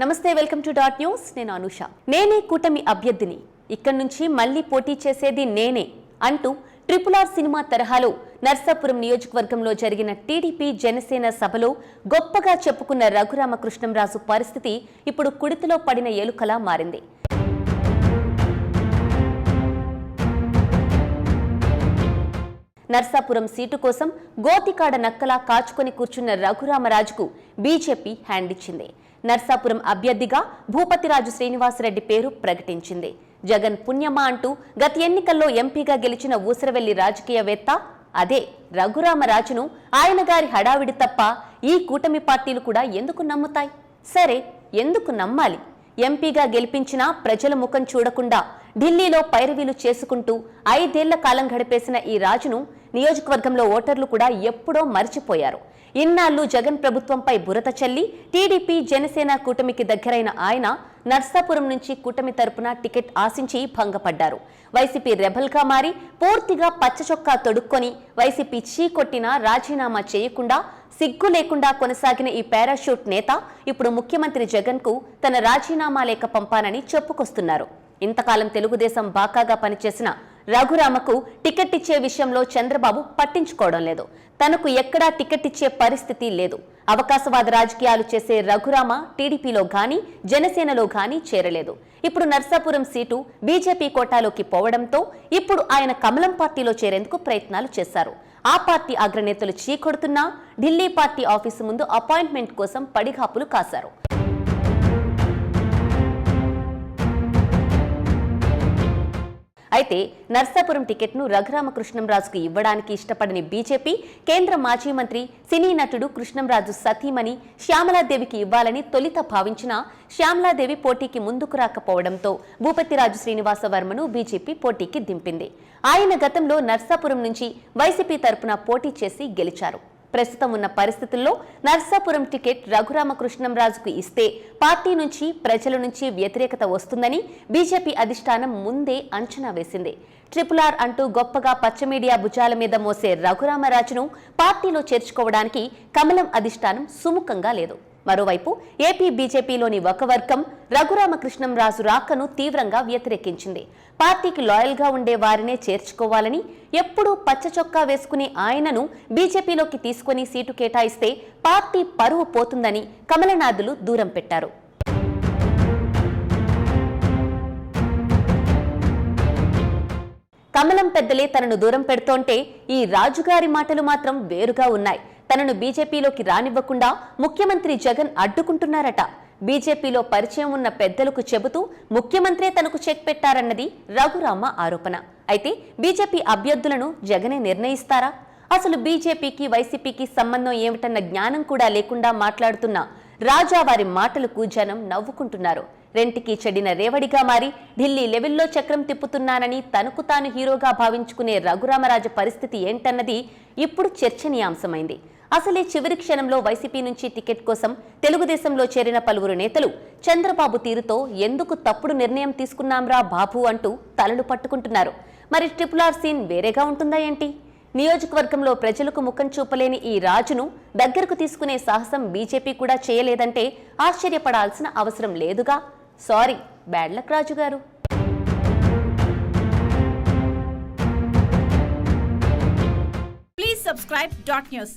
నమస్తే welcome to dot news. నేను అనుష. నేనే కూటమి అభ్యర్థిని. ఇక్కడి నుంచి మళ్ళీ పోటీ చేసేది నేనే అంటూ ట్రిపుల్ ఆర్ సినిమా తరహాలో నర్సాపురం నియోజకవర్గంలో జరిగిన టీడీపీ జనసేన సభలో గొప్పగా చెప్పుకున్న రఘురామకృష్ణంరాజు పరిస్థితి ఇప్పుడు కుడితిలో పడిన ఎలుకలా మారింది. నర్సాపురం సీటు కోసం గోతికాడ నక్కలా కాచుకొని కూర్చున్న రఘురామరాజుకు బీజేపీ హ్యాండ్ ఇచ్చింది నర్సాపురం అభ్యర్థిగా భూపతిరాజు శ్రీనివాసరెడ్డి పేరు ప్రకటించింది. జగన్ పుణ్యమా అంటూ గత ఎన్నికల్లో ఎంపీగా గెలిచిన ఊసరవెల్లి రాజకీయవేత్త అదే రఘురామరాజును ఆయన గారి హడావిడి తప్ప ఈ కూటమి పార్టీలు కూడా ఎందుకు నమ్ముతాయి? సరే ఎందుకు నమ్మాలి? ఎంపీగా గెలిపించినా ప్రజల ముఖం చూడకుండా ఢిల్లీలో పైరవీలు చేసుకుంటూ ఐదేళ్ళ కాలం గడిపేసిన ఈ రాజును నియోజకవర్గంలో ఓటర్లు కూడా ఎప్పుడో మర్చిపోయారు. ఇన్నాళ్ళు జగన్ ప్రభుత్వంపై బురత చల్లి టీడీపీ జనసేన కూటమికి దగ్గరైన ఆయన నర్సాపురం నుంచి కూటమి తరపున టికెట్ ఆశించి భంగపడ్డారు. వైసీపీ రెబల్గా మారి పూర్తిగా పచ్చచొక్కా తొడుక్కొని వైసీపీ చీకొట్టినా రాజీనామా చేయకుండా సిగ్గు లేకుండా కొనసాగిన ఈ పారాషూట్ నేత ఇప్పుడు ముఖ్యమంత్రి జగన్కు తన రాజీనామా లేఖ పంపానని చెప్పుకొస్తున్నారు. ఇంతకాలం తెలుగుదేశం బాకాగా పనిచేసిన రఘురామకు టికెట్ ఇచ్చే విషయంలో చంద్రబాబు పట్టించుకోవడం లేదు. తనకు ఎక్కడా టికెట్ ఇచ్చే పరిస్థితి లేదు. అవకాశవాద రాజకీయాలు చేసే రఘురామ టీడీపీలో గాని జనసేనలో గాని చేరలేదు. ఇప్పుడు నర్సాపురం సీటు బీజేపీ కోటాలోకి పోవడంతో ఇప్పుడు ఆయన కమలం పార్టీలో చేరేందుకు ప్రయత్నాలు చేశారు. ఆ పార్టీ అగ్రనేతలు చీకొడుతున్నా ఢిల్లీ పార్టీ ఆఫీసు ముందు అపాయింట్మెంట్ కోసం పడిగాపులు కాశారు. అయితే నర్సాపురం టికెట్ను రఘురామకృష్ణంరాజుకు ఇవ్వడానికి ఇష్టపడని బీజేపీ కేంద్ర మాజీ మంత్రి సినీ నటుడు కృష్ణంరాజు సతీమణి శ్యామలాదేవికి ఇవ్వాలని తొలిత భావించిన శ్యామలాదేవి పోటీకి ముందుకు రాకపోవడంతో భూపతిరాజు శ్రీనివాస వర్మను బీజేపీ పోటీకి దింపింది. ఆయన గతంలో నర్సాపురం నుంచి వైసీపీ తరపున పోటీ చేసి గెలిచారు. ప్రస్తుతం ఉన్న పరిస్థితుల్లో నర్సాపురం టికెట్ రఘురామకృష్ణంరాజుకు ఇస్తే పార్టీ నుంచి ప్రజల నుంచి వ్యతిరేకత వస్తుందని బీజేపీ అధిష్టానం ముందే అంచనా వేసింది. ట్రిపుల్ ఆర్ అంటూ గొప్పగా పచ్చ మీడియా భుజాల మీద మోసే రఘురామరాజును పార్టీలో చేర్చుకోవడానికి కమలం అధిష్టానం సుముఖంగా లేదు. మరోవైపు ఏపీ బీజేపీలోని ఒక వర్గం రఘురామకృష్ణం రాజు రాకను తీవ్రంగా వ్యతిరేకించింది. పార్టీకి లాయల్గా ఉండే వారినే చేర్చుకోవాలని ఎప్పుడూ పచ్చ చొక్కా వేసుకునే ఆయనను బీజేపీలోకి తీసుకుని సీటు కేటాయిస్తే పార్టీ పరువు పోతుందని కమలనాథులు దూరం పెట్టారు. కమలం పెద్దలే తనను దూరం పెడుతోంటే ఈ రాజుగారి మాటలు మాత్రం వేరుగా ఉన్నాయి. తనను బీజేపీలోకి రానివ్వకుండా ముఖ్యమంత్రి జగన్ అడ్డుకుంటున్నారట. బీజేపీలో పరిచయం ఉన్న పెద్దలకు చెబుతూ ముఖ్యమంత్రే తనకు చెక్ పెట్టారన్నది రఘురామ ఆరోపణ. అయితే బీజేపీ అభ్యర్థులను జగనే నిర్ణయిస్తారా? అసలు బీజేపీకి వైసీపీకి సంబంధం ఏమిటన్న జ్ఞానం కూడా లేకుండా మాట్లాడుతున్న రాజా వారి మాటలకు జనం నవ్వుకుంటున్నారు. రెంటికి చెడిన రేవడిగా మారి ఢిల్లీ లెవెల్లో చక్రం తిప్పుతున్నానని తనకు తాను హీరోగా భావించుకునే రఘురామరాజు పరిస్థితి ఏంటన్నది ఇప్పుడు చర్చనీయాంశమైంది. అసలే చివరి క్షణంలో వైసీపీ నుంచి టికెట్ కోసం తెలుగుదేశంలో చేరిన పలువురు నేతలు చంద్రబాబు తీరుతో ఎందుకు తప్పుడు నిర్ణయం తీసుకున్నాంరా బాబు అంటూ తలలు పట్టుకుంటున్నారు. మరి ట్రిపుల్ ఆర్ సీన్ వేరేగా ఉంటుందా ఏంటి? నియోజకవర్గంలో ప్రజలకు ముఖం చూపలేని ఈ రాజును దగ్గరకు తీసుకునే సాహసం బీజేపీ కూడా చేయలేదంటే ఆశ్చర్యపడాల్సిన అవసరం లేదుగా? సారీ బ్యాడ్ లక్ రాజు గారు. Please news